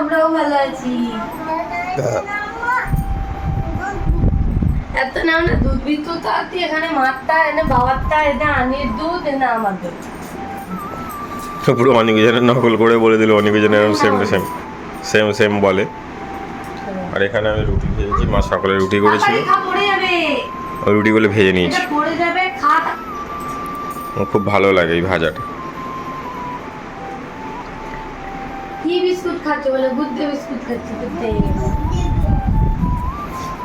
আমরাও ভালো আছি। এত নাও না দুধ বিদ্যুৎ আতি এখানে এনে বাবারটা আনির দুধ এনে আমার দুধ পুরো অনেক নকল করে বলে দিল অনেক জনের same to same same same বলে। আর এখানে আমি রুটি ভেজেছি মা সকালে রুটি করেছিল। ওই রুটিগুলো ভেজে নিয়েছি। খুব ভালো লাগে এই ভাজাটা। খাচ্ছ বলে গুদ্দে বিস্কুট খাচ্ছি গুদ্দে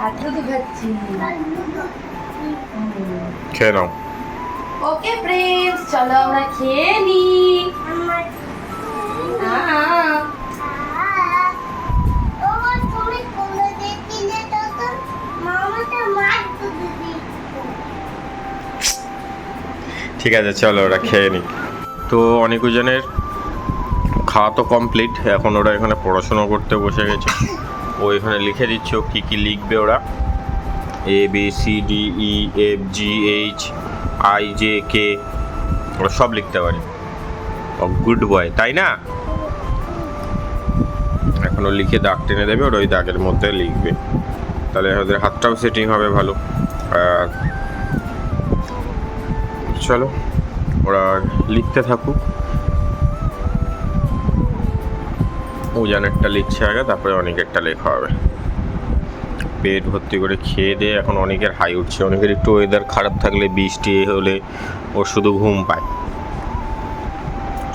আর দুধ খাচ্ছি। খেয়ে নাও। ওকে ফ্রেন্ডস চলো আমরা খেয়ে নি। ঠিক আছে চলো ওরা খেয়ে নি। তো অনেক অনেকজনের খাওয়া তো কমপ্লিট এখন ওরা এখানে পড়াশোনা করতে বসে গেছে। ও এখানে লিখে দিচ্ছে কী কী লিখবে ওরা। A B C D E F G H I J K ওরা সব লিখতে পারে। ও গুড বয় তাই না? এখন ও লিখে দাগ টেনে দেবে, ওরা ওই দাগের মধ্যে লিখবে। তাহলে ওদের হাতটাও সেটিং হবে ভালো। আর চলো, ওরা লিখতে থাকুক। উজান একটা লিখছে আগে তারপরে অনেক একটা লেখা হবে। পেট ভর্তি করে খেয়ে দিয়ে এখন অনেকের হাই উঠছে অনেকের একটু ওয়েদার খারাপ থাকলে বৃষ্টি হলে ও শুধু ঘুম পায়।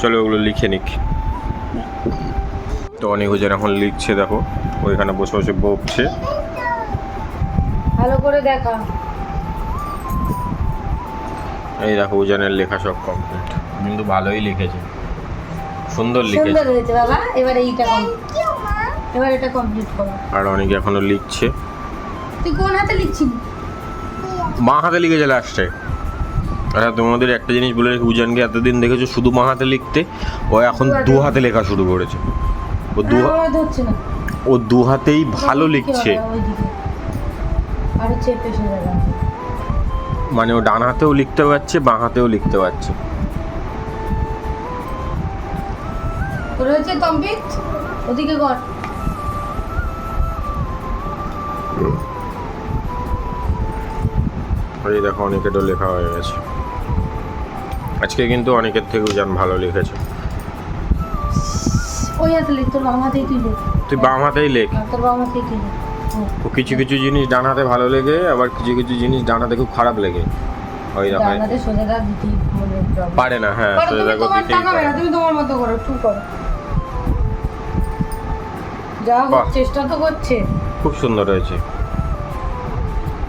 চলো ওগুলো লিখে নিক। তো অনেক ওজন এখন লিখছে দেখো ওইখানে বসে বসে বকছে। ভালো করে দেখা। এই দেখো উজানের লেখা সব কমপ্লিট কিন্তু ভালোই লিখেছে। সুন্দর লিখেছে সুন্দর হয়েছে বাবা এবার এইটা এবার এটা কমপ্লিট করো। আর অনেকে এখনও লিখছে। তুই কোন হাতে লিখছিলি? মা হাতে লিখেছে লাস্টে আচ্ছা তোমাদের একটা জিনিস বলে রাখি উজানকে এতদিন দেখেছ শুধু মা হাতে লিখতে? ও এখন দু হাতে লেখা শুরু করেছে। ও দু ও দু হাতেই ভালো লিখছে। আরও। মানে ও ডান হাতেও লিখতে পারছে বাঁ হাতেও লিখতে পারছে। তোর কমপ্লিট ওদিকে কর। এই দেখো অনেকেরও লেখা হয়ে গেছে। আজকে কিন্তু অনেকের থেকে উজান ভালো লিখেছে। ওই হাতে লিখ তোর বাম হাতেই তুই লিখ? তুই বাম হাতেই লেখ। তোর বাম হাতেই তুই লিখ? ও কিছু কিছু জিনিস ডান হাতে ভালো লেগে আবার কিছু কিছু জিনিস ডান হাতে খুব খারাপ লেগে। ওই problem। পারে না হ্যাঁ সোজা তুমি দিতেই পারে। তুমি তোমার মতো করো একটু করো। যা হোক বাহ। চেষ্টা তো করছে। খুব সুন্দর হয়েছে।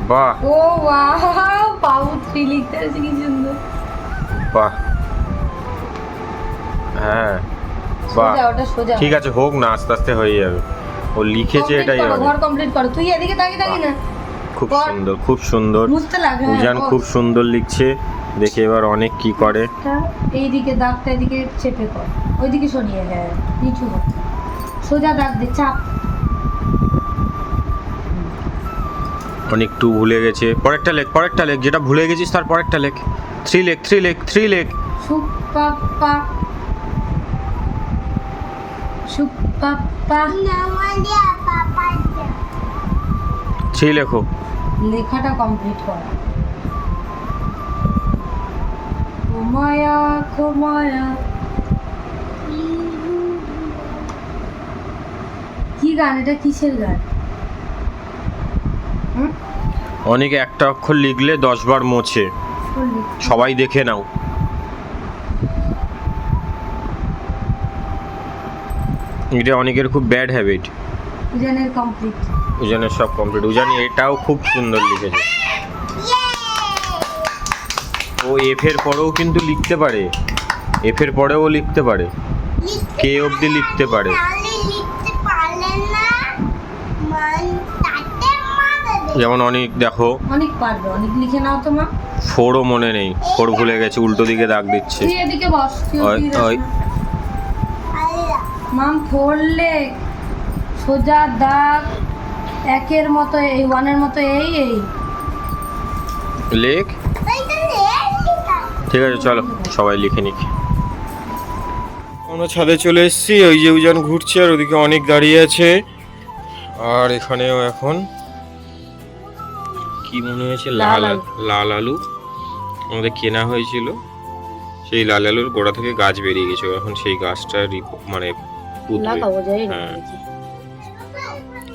বাহ। ও ওয়াও পাউত্রি লিখতে আছে কি সুন্দর। বাহ। হ্যাঁ বাহ। সোজা ওটা সোজা। ঠিক আছে হোক না আস্তে আস্তে হয়ে যাবে। ও লিখেছে Complete এটাই করো, অনেক। ঘর কমপ্লিট করো। তুই এদিকে তাকিয়ে না। খুব কর। সুন্দর খুব সুন্দর। বুঝতে লাগে হ্যাঁ, উজান। খুব সুন্দর লিখছে। দেখে এবার অনেক কি করে। এইদিকে দাগটা এদিকে চেপে কর। ওইদিকে সরিয়ে হ্যাঁ নিচু কর সোজা দাগ দে চাপ। অনেক টু ভুলে গেছে। পরেরটা লেখ পরেরটা লেখ যেটা ভুলে গেছিস তার পরেরটা লেখ। থ্রি লেখ থ্রি লেখ থ্রি লেখ। সুপাপ্পা। সুপাপ্পা। থ্রি লেখো। লেখাটা কমপ্লিট কর। ঘুমায়া ঘুমায়া কি গান এটা কিসের গান? অনেকে একটা অক্ষর লিখলে দশ বার মোছে সবাই দেখে নাও। এটা অনেকের খুব ব্যাড হ্যাবিট ইরানের কমপ্লিট উজানের সব কমপ্লিট উজানি এটাও খুব সুন্দর লিখেছে। ও এফ এর পরেও কিন্তু লিখতে পারে। এফ এর পরেও লিখতে পারে। কে অবধি লিখতে পারে। যেমন অনেক দেখো। অনেক পারবে অনেক লিখে নাও তো মা। ফোরও মনে নেই ফোর ভুলে গেছে উল্টো দিকে দাগ দিচ্ছে। তুই এদিকে বস ওই। মাম ফোরলে সোজা দাগ একের মতো এই ওয়ানের মতো এই এই। লেখ? ঠিক আছে চলো সবাই লিখে নিক। আমরা ছাদে চলে এসেছি ওই যে উজান ঘুরছে আর ওদিকে অনেক দাঁড়িয়ে আছে। আর এখানেও এখন কি মনে হয়েছে? লাল লাল আলু। আমাদের কেনা হয়েছিল। সেই লাল আলুর গোড়া থেকে গাছ বেরিয়ে গেছে। এখন সেই গাছটা মানে হ্যাঁ।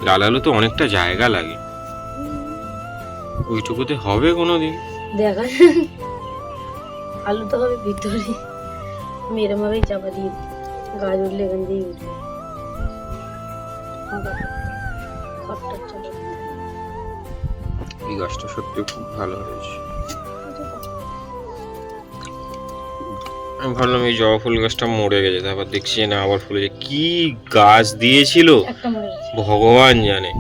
লাল আলু তো অনেকটা জায়গা লাগে। ওইটুকুতে হবে কোনোদিন। দেখা। আলু তো হবে ভিতরে। আমি এরম চাপা দিয়ে গাছ উঠলে এখান দিয়ে উঠবে। এই গাছটা সত্যি খুব ভালো হয়েছে। আমি ভাবলাম এই জবা ফুল গাছটা মরে গেছে তারপর দেখছি না আবার ফুলেছে কি গাছ দিয়েছিল। ভগবান জানে।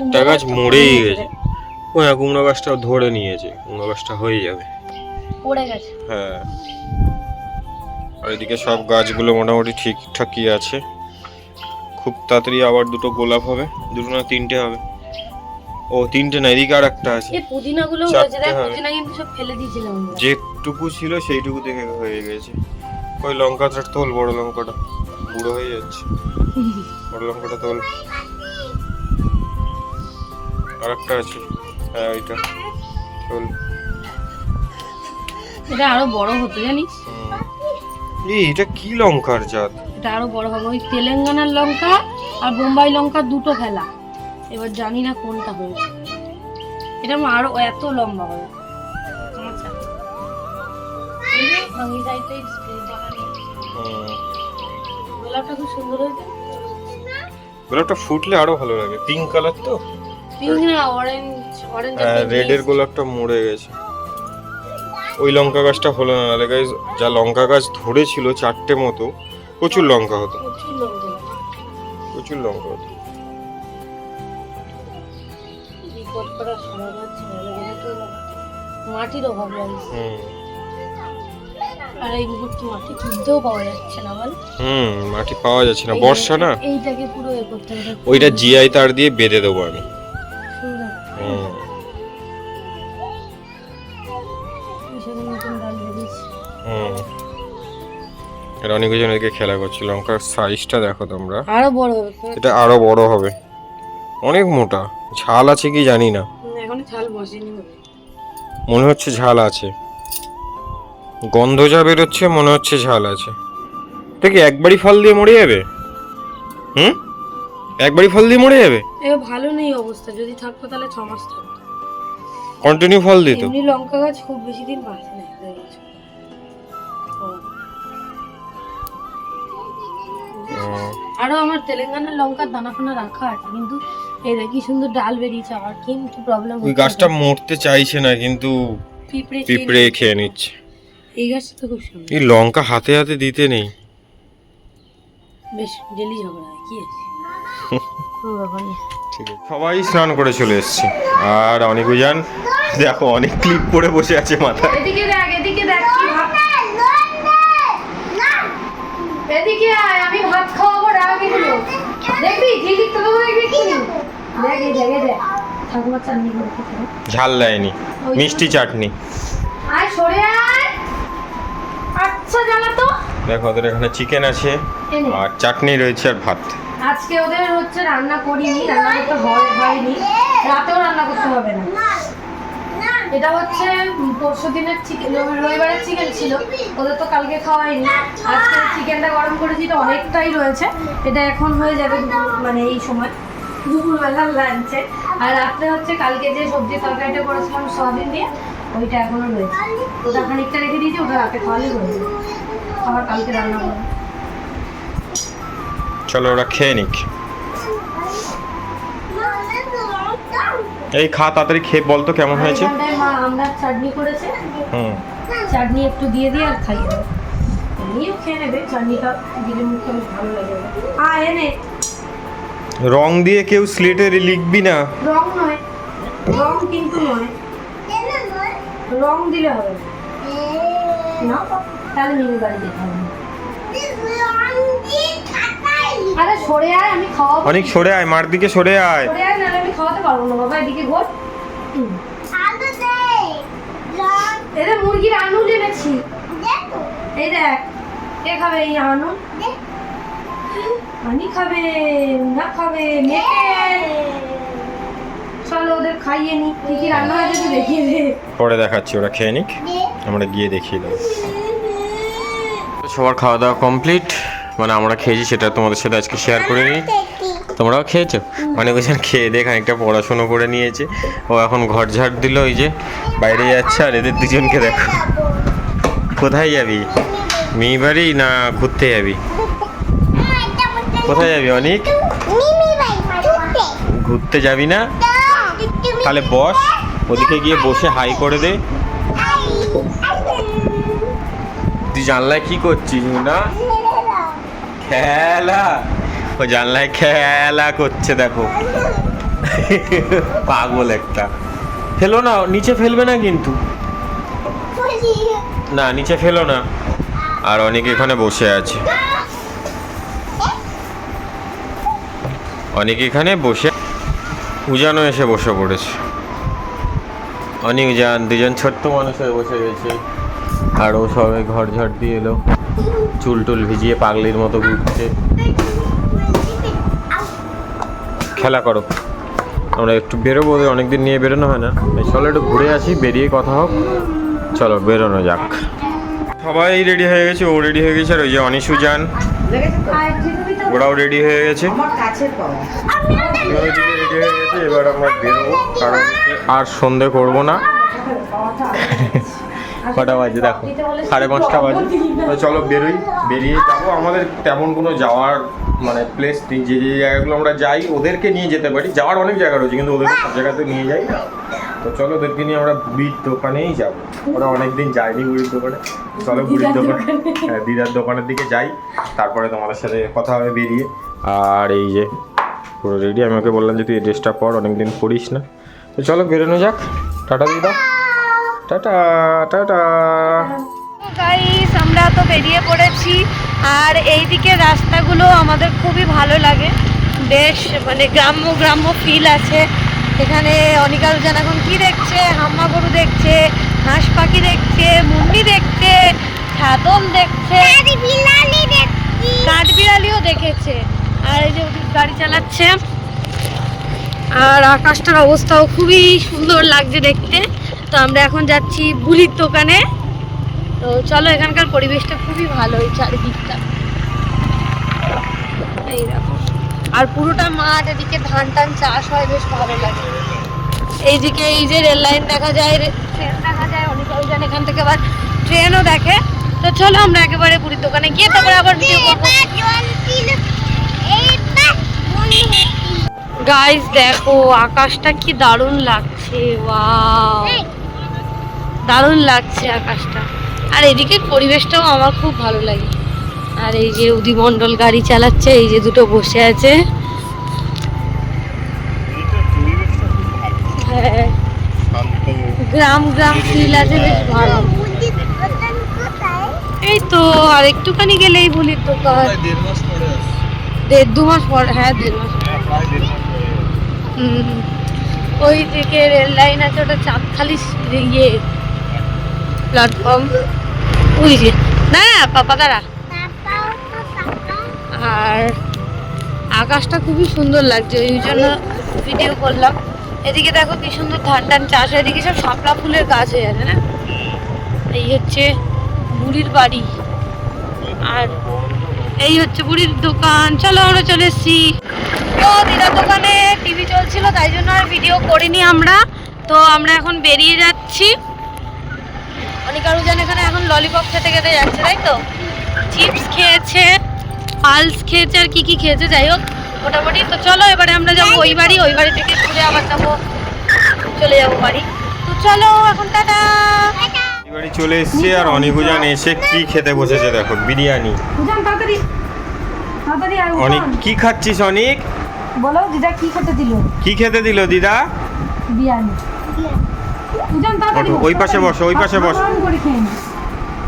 একটা গাছ মরেই গেছে। ও হ্যাঁ কুমড়ো গাছটা ধরে নিয়েছে কুমড়ো গাছটা হয়ে যাবে। পড়ে গেছে। হ্যাঁ। আর এদিকে সব গাছগুলো মোটামুটি ঠিকঠাকই আছে। খুব তাড়াতাড়ি আবার দুটো গোলাপ হবে দুটো না তিনটে হবে। ও তিনটে না এদিকে আর একটা আছে। এই পুদিনা গুলো হয়েছে দেখ পুদিনা কিন্তু সব ফেলে দিয়েছিলাম আমরা। যেটুকু ছিল সেইটুকু থেকে হয়ে গেছে। ওই লঙ্কাটা তোল বড় লঙ্কাটা। বুড়ো হয়ে যাচ্ছে। বড় লঙ্কাটা তোল। আর একটা আছে। হ্যাঁ ওইটা তোল। এটা আরও বড় হতো জানিস? এই এটা কি লঙ্কার জাত? এটা আরও বড় হবে। ওই তেলেঙ্গানার লঙ্কা আর বোম্বাই লঙ্কা দুটো ফেলা। এবার জানি না কোনটা হয়েছে। এটা আমার আরও এত লম্বা হবে। গোলাপটা খুব সুন্দর হয়েছে। গোলাপটা ফুটলে আরও ভালো লাগে। পিঙ্ক কালার তো? পিঙ্ক না অরেঞ্জ অরেঞ্জ হ্যাঁ রেডের গোলাপটা মরে গেছে। ওই লঙ্কা গাছটা হলো না নাহলে গাছ যা লঙ্কা গাছ ধরেছিল চারটে মতো প্রচুর লঙ্কা হতো। প্রচুর লঙ্কা হতো। বিপদ করা সারা যাচ্ছে না মাটির অভাব হুম। আর এই মুহূর্তে মাটি কিনতেও পাওয়া যাচ্ছে না বল। হুম মাটি পাওয়া যাচ্ছে না। বর্ষা না? এইটাকে পুরো এ করতে হবে। ওইটা জিআই তার দিয়ে বেঁধে দেবো আমি। রনিকুজন এদিকে খেলা করছে লঙ্কার সাইজটা দেখো তোমরা। আরও বড় হবে। এটা আরও বড় হবে। অনেক মোটা। ঝাল আছে কি জানি না। এখন ঝাল বসেনি মনে হচ্ছে ঝাল আছে। গন্ধ যা বেরোচ্ছে মনে হচ্ছে ঝাল আছে। দেখি একবারই ফল দিয়ে মরে যাবে? হুম? একবারই ফল দিয়ে মরে যাবে? এ ভালো নেই অবস্থা। যদি থাকতো তাহলে ছ মাস থাকতো। কন্টিনিউ ফল দিত এমনি লঙ্কা গাছ খুব বেশি দিন বাঁচে না আরও আমার তেলেঙ্গানার লঙ্কার দানা ফানা রাখা আছে কিন্তু এই দেখ কি সুন্দর ডাল বেরিয়েছে আর কিন্তু প্রবলেম ওই গাছটা মরতে চাইছে না কিন্তু পিঁপড়ে খেয়ে নিচ্ছে। এই গাছটা তো খুব সুন্দর। এই লঙ্কা হাতে হাতে দিতে নেই। বেশ ডেলি ঝগড়া হয় কি ঠিক আছে সবাই স্নান করে চলে এসছে। আর অনিকুজান দেখো অনেক ক্লিপ পরে বসে আছে মাথায়। এদিকে দেখ এদিকে দেখ এদিকে আয় আমি ভাত খাওয়াবো দেখবি ঝিলিক তো দেখবি কি ঝাল দেয়নি মিষ্টি চাটনি। আচ্ছা দেখো ওদের এখানে চিকেন আছে আর চাটনি রয়েছে আর ভাত। আজকে ওদের হচ্ছে রান্না করিনি রান্না করতে হয় হয়নি। রাতেও রান্না করতে হবে না। এটা হচ্ছে পরশু দিনের চিকেন রবিবারের চিকেন ছিল। ওদের তো কালকে খাওয়াইনি। আজকে চিকেনটা গরম করেছি এটা অনেকটাই রয়েছে। এটা এখন হয়ে যাবে মানে এই সময়। দুপুরবেলার লাঞ্চে আর রাত্রে হচ্ছে কালকে যে সবজি তরকারিটা করেছিলাম সয়াবিন দিয়ে ওইটা এখনও রয়েছে। ওটা খানিকটা রেখে দিয়েছি ওটা রাতে খাওয়ালে যাবে। আবার কালকে রান্না করব। চলো ওরা খেয়ে নিক। এই খা তাড়াতাড়ি খেয়ে বল তো কেমন হয়েছে? মা আমরা চাটনি করেছে। হুম। চাটনি একটু দিয়ে দিয়ে আর খাইয়ে দেবো। এমনিও খেয়ে নেবে চাটনিটা দিলে মুখে ভালো লাগে। আ এনে। রং দিয়ে কেউ স্লেটে লিখবি না। রং নয় রং কিন্তু নয়। রং দিলে হবে। না না তাহলে হবে। না। আরে সরে আয় আমি খাওয়াবো। অনেক সরে আয় মার দিকে সরে আয়। সরে আয় নাহলে আমি খাওয়াতে পারব না। বাবা এদিকে। এদের মুরগির আনুল এনেছি। এই দেখ কে খাবে এই আনু আনি খাবে না খাবে চলো ওদের খাইয়ে নি কি কি রান্না হয়েছে দেখিয়ে দে। পরে দেখাচ্ছি, ওরা খেয়ে নিক। আমরা গিয়ে দেখিয়ে দেবো। সবার খাওয়া দাওয়া কমপ্লিট। মানে আমরা খেয়েছি, সেটা তোমাদের সাথে আজকে শেয়ার করে নিই। তোমরাও খেয়েছো? অনেক ওজন খেয়ে দিয়ে খানিকটা পড়াশুনো করে নিয়েছে। ও এখন ঘর ঝাড় দিল, ওই যে বাইরে যাচ্ছে, আর এদের দুজনকে দেখো। কোথায় যাবি? মেয়ে বাড়ি না ঘুরতে যাবি? কোথায় যাবি, অনেক? ঘুরতে যাবি না? তাহলে বস, ওদিকে গিয়ে বসে হাই করে দে। তুই জানলায় কি করছিস না খেলা। ও জানলায় খেলা করছে, দেখো। পাগল একটা। ফেলো না, নিচে ফেলবে না কিন্তু। না, নিচে ফেলো না। আর অনেক এখানে বসে আছে। অনেক এখানে বসে উজানও এসে বসে পড়েছে। অনেক উজান, দুজন ছোট্ট মানুষ হয়ে বসে গেছে আর ও সবে ঘর ঝড় দিয়ে এলো। চুল টুল ভিজিয়ে পাগলির মতো ঘুরছে। খেলা করো। আমরা একটু বেরোবো অনেকদিন নিয়ে বেরোনো হয় না। চলো একটু ঘুরে আসি, বেরিয়ে কথা হোক। চলো, বেরোনো যাক। সবাই রেডি হয়ে গেছে, ও রেডি হয়ে গেছে, আর ওই যে অনিশু যান ওরাও রেডি হয়ে গেছে। রেডি হয়ে গেছে এবার আমরা বেরোবো কারণ আর সন্ধে করব না। কটা বাজে দেখো সাড়ে পাঁচটা বাজে। তো চলো বেরোই বেরিয়ে যাব। আমাদের তেমন কোনো যাওয়ার মানে প্লেস নেই। যে যে জায়গাগুলো আমরা যাই ওদেরকে নিয়ে যেতে পারি। যাওয়ার অনেক জায়গা রয়েছে কিন্তু ওদের সব জায়গাতে নিয়ে যাই না। তো চলো ওদেরকে নিয়ে আমরা বুড়ির দোকানেই যাব। ওরা অনেকদিন যায়নি বুড়ির দোকানে। চলো বুড়ির দোকানে। হ্যাঁ দিদার দোকানের দিকে যাই। তারপরে তোমাদের সাথে কথা হবে বেরিয়ে। আর এই যে পুরো রেডি আমি ওকে বললাম যে তুই এই ড্রেসটা পর অনেকদিন পরিস না। তো চলো বেরোনো যাক। টাটা দিদা। Tata tata. গাইস আমরা তো বেরিয়ে পড়েছি। আর এই এইদিকে রাস্তাগুলো আমাদের খুবই ভালো লাগে। বেশ মানে গ্রাম্য গ্রাম্য ফিল আছে। এখানে অনিকাল জান এখন কি দেখছে? হাম্মা গরু দেখছে হাঁস পাখি দেখছে মুন্ডি দেখছে ছাতম দেখছে। কাঠবিড়ালিও দেখেছে। আর এই যে গাড়ি চালাচ্ছে। আর আকাশটার অবস্থাও খুবই সুন্দর লাগছে দেখতে। তো আমরা এখন যাচ্ছি বুলির দোকানে। তো চলো এখানকার পরিবেশটা খুবই ভালো এই চারিদিকটা। এই দেখো। আর পুরোটা মাঠ এদিকে ধান টান চাষ হয় বেশ ভালো লাগে। এইদিকে এই যে রেল লাইন দেখা যায় ট্রেন দেখা যায় অনেক লোকজন এখান থেকে আবার ট্রেনও দেখে। তো চলো আমরা একেবারে পুরীর দোকানে গিয়ে তারপরে আবার ভিডিও করব। গাইস দেখো আকাশটা কি দারুণ লাগছে ওয়াও দারুণ লাগছে আকাশটা। আর এদিকে পরিবেশটাও আমার খুব ভালো লাগে। আর এই যে উদিমণ্ডল গাড়ি চালাচ্ছে, এই যে দুটো বসে আছে। গ্রাম গ্রাম ফিল আছে, বেশ ভালো। এই তো, আর একটুখানি গেলেই বলির দোকান। দেড় দু মাস পর হ্যাঁ দেড় মাস ওই দিকে রেল লাইন আছে, ওটা চাঁদখালি ইয়ে প্ল্যাটফর্ম ওই যে, না না পাপা দাঁড়া আর আকাশটা খুবই সুন্দর লাগছে ওই জন্য ভিডিও করলাম। এদিকে দেখো কি সুন্দর ধান টান চাষ এদিকে সব শাপলা ফুলের গাছ হয়ে আছে, না? এই হচ্ছে বুড়ির বাড়ি। আর এই হচ্ছে বুড়ির দোকান। চলো আমরা চলে এসছি। তো দিদার দোকানে টিভি চলছিল, তাই জন্য আর ভিডিও করিনি আমরা। তো আমরা এখন বেরিয়ে যাচ্ছি। অনেক আরও এখানে এখন ললিপপ খেতে খেতে যাচ্ছে, তাই তো? চিপস খেয়েছে। পালস খেয়েছে আর কি কি খেয়েছে যাই হোক মোটামুটি। তো চলো এবারে আমরা যাব ওই বাড়ি ওই বাড়ি থেকে ঘুরে আবার যাব চলে যাব বাড়ি। তো চলো এখন টাটা। বাড়ি চলে এসেছি আর অনিকুজান এসে কি খেতে বসেছে দেখো বিরিয়ানি। অনেক কি খাচ্ছিস অনেক? বলো দিদা কি খেতে দিল? কি খেতে দিল দিদা? বিরিয়ানি। ওই পাশে বসো, ওই পাশে বসো।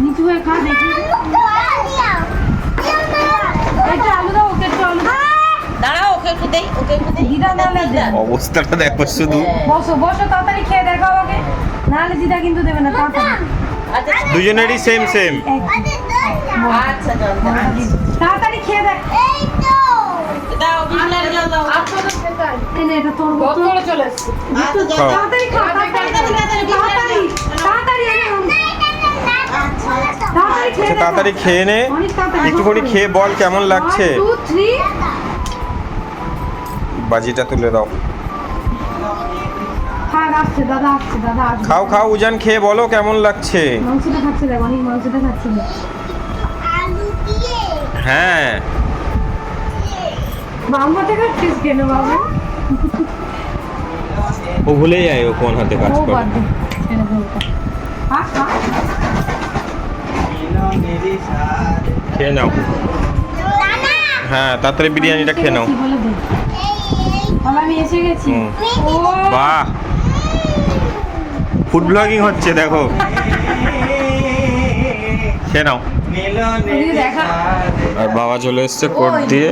নিচু হয়ে খা দেখি। একটু আলু দাও ওকে একটু আলু দাঁড়াও ওকে একটু দেই ওকে একটু দেই। দিদা নাহলে দে। অবস্থাটা দেখো শুধু। বসো বসো তাড়াতাড়ি খেয়ে দেখো আমাকে। নাহলে দিদা কিন্তু দেবে না তাড়াতাড়ি। আচ্ছা দুজনেরই সেম সেম আচ্ছা তাড়াতাড়ি খেয়ে দেখ। দাও বিসমিল্লাহ দাও। দাও এই নে, এটা তোর বোতল। চলে আচ্ছা যাও। তাড়াতাড়ি খা তাড়াতাড়ি তাড়াতাড়ি তাড়াতাড়ি এনে আন। তাড়াতাড়ি খেয়ে আচ্ছা তাড়াতাড়ি খেয়ে নে। একটুখানি খেয়ে বল কেমন লাগছে. বাজিটা তুলে দাও। খাও খাও উজান খেয়ে বলো কেমন লাগছে। হ্যাঁ? ও ভুলে যায় ও কোন হাতে কাজ করে বাদ দে, ছেড়ে দে ওটা। খা, খা। খেয়ে নাও। হ্যাঁ তাড়াতাড়ি বিরিয়ানিটা খেয়ে নাও। বাহ। ফুড ব্লগিং হচ্ছে, দেখো। খেয়ে নাও। আর বাবা চলে এসছে কোট দিয়ে।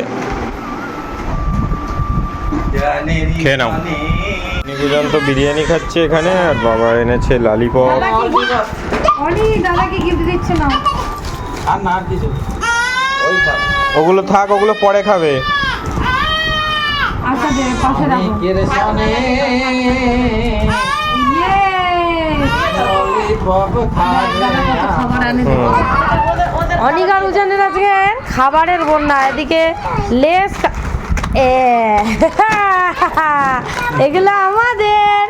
খেয়ে নাও। নিকুজন তো বিরিয়ানি খাচ্ছে এখানে, আর বাবা এনেছে লালিপপ দাদা কি gift- অনি দাদা কি গিফট দিচ্ছে না আর না কিছু ওই খাও ওগুলো থাক ওগুলো পরে খাবে। আচ্ছা দে পাশে রাখো। অনেকের সামনে ইয়ে। অনিক আজকে খাবারের বন্যা এদিকে লেস এগুলো আমাদের।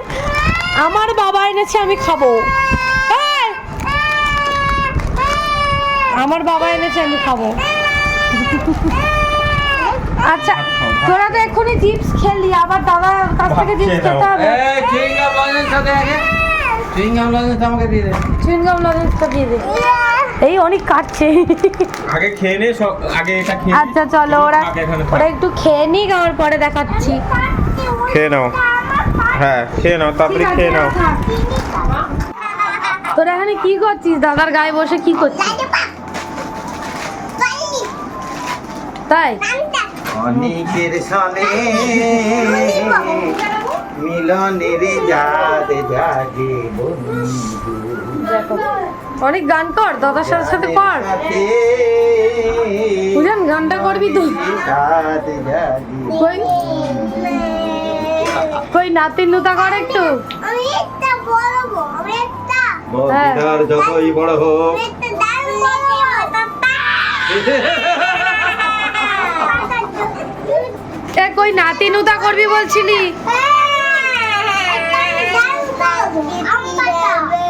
আমার বাবা এনেছে আমি খাব এই! আমার বাবা এনেছে আমি খাব। আচ্ছা তোরা তো এক্ষুনি চিপস খেলি আবার দাদা কাছ থেকে চিপস খেতে হবে। এই চুইংগাম লজেন্স সাথে আগে। চুইংগাম লজেন্স আমাকে দিয়ে দে। চুইংগাম লজেন্সটা দিয়ে দে। এই অনেক কাটছে। আগে খেয়ে নে আগে এটা খেয়ে আচ্ছা চলো ওরা। ওরা একটু খেয়ে নিক আমার পরে দেখাচ্ছি। খেয়ে নাও। হ্যাঁ খেয়ে নাও তাড়াতাড়ি খেয়ে নাও। তোরা এখানে কি করছিস? দাদার গায়ে বসে কি করছিস? তাই? অনেকের সামনে মিলনের জাত জাগে বন্ধু। অনেক গান কর দাদার সাথে সাথে কর। বুঝলেন গানটা করবি তুই কই? কই নাতি নুতা কর একটু। আমি একটা বলব আমি একটা বন্ধুর যতই বড় হোক। কই নাতি নুতা করবি বলছিলি?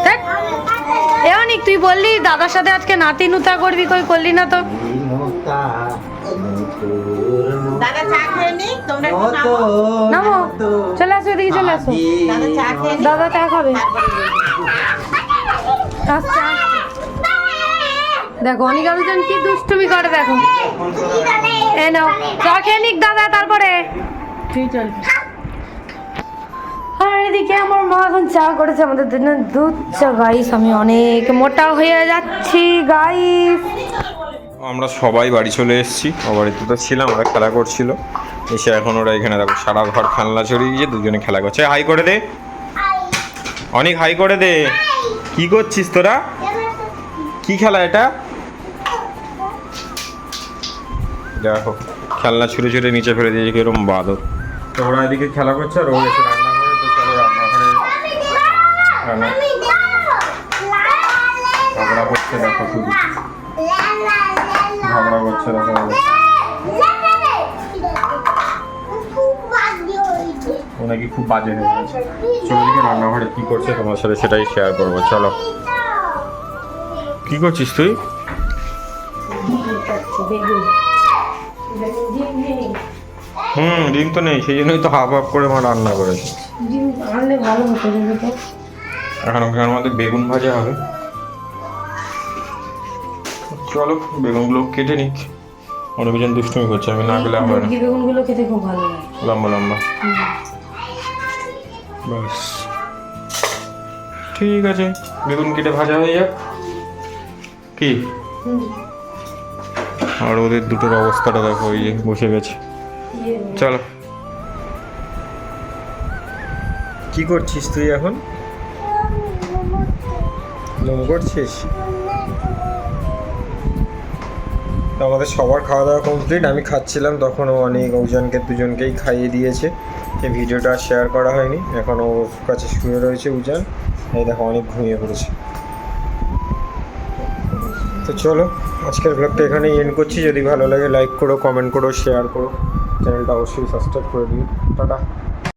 ধ্যাৎ। এ তুই বললি দাদার সাথে আজকে নাতি নুতা করবি কই করলি না তো। নামো। চলে আসো এদিকে চলে আসো। দাদা চা খাবে। আচ্ছা। দেখো অনিক আলোচন কি দুষ্টুমি করে দেখো। এ নাও চা খেয়ে নিক দাদা তারপরে। আর এদিকে আমার মা এখন চা করেছে আমাদের জন্য। দুধ চা গাইস আমি অনেক মোটা হয়ে যাচ্ছি গাইস আমরা সবাই বাড়ি চলে এসেছি। ও বাড়িতে তো ছিলাম ওরা খেলা করছিল। এসে এখন ওরা এখানে দেখো সারা ঘর খেলনা ছড়িয়ে গিয়ে দুজনে খেলা করছে। হাই করে দে। অনেক হাই করে দে। কি করছিস তোরা? কি খেলা এটা? দেখো খেলনা ছুঁড়ে ছুঁড়ে নিচে ফেলে দিয়েছে কিরম বাদর। তো ওরা এদিকে খেলা করছে আর ও এসে রান্নাঘরে তো চলো রান্নাঘরে রান্না ঝগড়া করছে দেখো শুধু। ঝগড়া করছে দেখো ও নাকি খুব বাজে হয়ে গেছে। চলো দিকে রান্নাঘরে কি করছে তোমার সাথে সেটাই শেয়ার করব চলো। কি করছিস তুই? হুম, ডিম তো নেই, সেই জন্যই তো হাফ হাফ করে মা রান্না করেছে। ডিম আনলে ভালো হতো তো এখন ওখানে আমাদের বেগুন ভাজা হবে। চলো, বেগুনগুলো কেটে নিক। অনেকজন দুষ্টুমি করছে, আমি না গেলে হবে বেগুনগুলো খেতে খুব ভালো লাগে লম্বা লম্বা। বাস ঠিক আছে, বেগুন কেটে ভাজা হয়ে যাক। কি? আর ওদের দুটোর অবস্থাটা দেখো ওই যে বসে গেছে। চলো। কি করছিস তুই এখন? করছিস? আমাদের সবার খাওয়া দাওয়া কমপ্লিট আমি খাচ্ছিলাম, তখন ও অনেক ওজনকে দুজনকেই খাইয়ে দিয়েছে। এই ভিডিওটা শেয়ার করা হয়নি, এখন ওর কাছে শুয়ে রয়েছে উজান। এই দেখো, অনেক ঘুমিয়ে পড়েছে। তো চলো, আজকের ব্লগটা এখানেই এন্ড করছি। যদি ভালো লাগে লাইক করো কমেন্ট করো শেয়ার করো। চ্যানেলটা অবশ্যই সাবস্ক্রাইব করে দিও। টাটা।